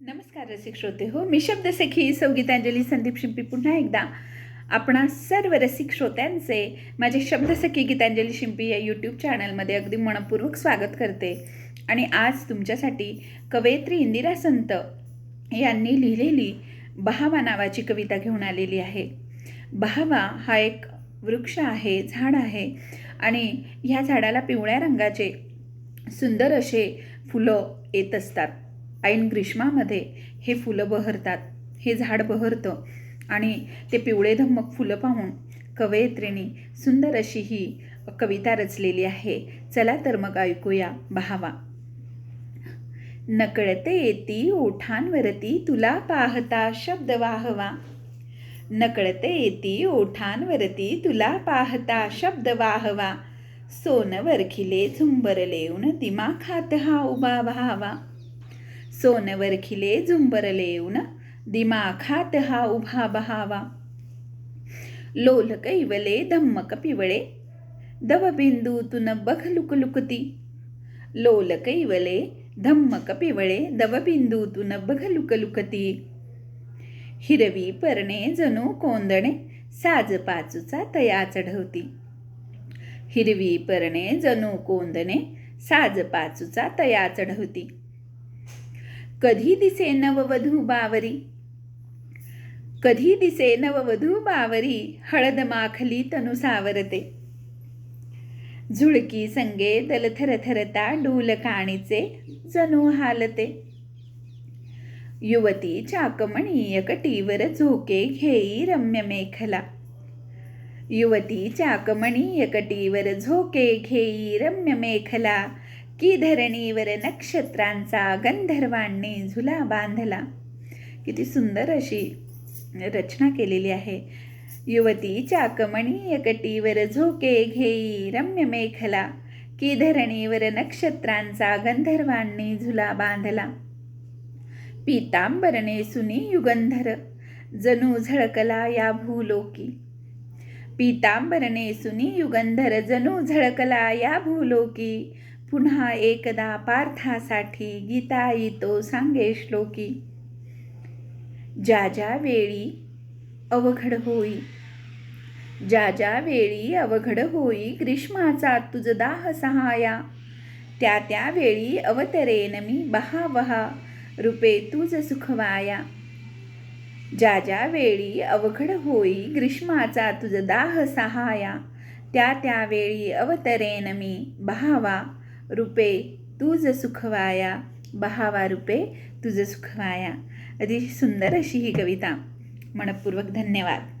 नमस्कार रसिक श्रोते हो मी शब्दसखी सौगीतांजली संदीप शिंपी पुन्हा एकदा. आपणा सर्व रसिक श्रोत्यांचे माझे शब्दसखी गीतांजली शिंपी या यूट्यूब चॅनलमध्ये अगदी मनपूर्वक स्वागत करते. आणि आज तुमच्यासाठी कवयित्री इंदिरा संत यांनी लिहिलेली बहावा नावाची कविता घेऊन आलेली आहे. बहावा हा एक वृक्ष आहे झाड आहे. आणि ह्या झाडाला पिवळ्या रंगाचे सुंदर असे फुलं येत असतात. ऐन ग्रीष्मामध्ये हे फुलं बहरतात. हे झाड बहरतं आणि ते पिवळे धम्मक फुलं पाहून कवयित्रीने सुंदर अशी ही कविता रचलेली आहे. चला तर मग ऐकूया बहावा. नकळते येती ओठांवरती तुला पाहता शब्द वाहवा. नकळते येती ओठांवरती तुला पाहता शब्द वाहवा. सोन झुंबर लेऊन उन दिमाखात हा उभा व्हावा. सोनवरखिले झुंबरले येऊन दिमाखात हा उभा बहावा. लोल कैवले धम्मक पिवळे दवबिंदूतून बघ लुकलुकती लोल कैवले धम्मक पिवळे दवबिंदूतून बघ लुकलुकती हिरवी परणे जणू कोंदणे साज पाचूचा तया चढवती हिरवी परणे जणू कोंदणे साज पाचूचा तया चढवती कधी दिसे नववधू बावरी? कधी दिसे नववधू बावरी? हळद माखली तनु सावरते. झुळकी संगे दलथरथरता डूल काणीचे जणू हालते. युवती चाकमणीय कटीवर झोके घेई रम्य मेखला. युवती चाकमणीय कटीवर झोके घेई रम्य मेखला. की धरणीवर नक्षत्रांचा गंधर्वांनी झुला बांधला. किती सुंदर अशी रचना केलेली आहे. युवती चाकमणी कटीवर झोके घेई रम्य मेखला. की धरणीवर नक्षत्रांचा गंधर्वांनी झुला बांधला. पीतांबरने सुनी युगंधर जणू झळकला या भूलोकी. पीतांबरने सुनी युगंधर जणू झळकला या भूलोकी. पुन्हा एकदा पार्थासाठी गीता येतो सांगे श्लोकी. ज्या ज्या वेळी अवघड होई ज्या ज्या वेळी अवघड होई ग्रीष्माचा तुझ दाह सहाया त्या त्या वेळी अवतरेन मी बहा बहा रूपे तुझ सुखवाया. ज्या ज्या वेळी अवघड होई ग्रीष्माचा तुझ दाह सहाया त्या त्यावेळी अवतरेन मी बहावा रूपे तुझ सुखवाया. बहावा रूपे तुझ सुखवाया. अतिशय सुंदर अशी ही कविता. मनपूर्वक धन्यवाद.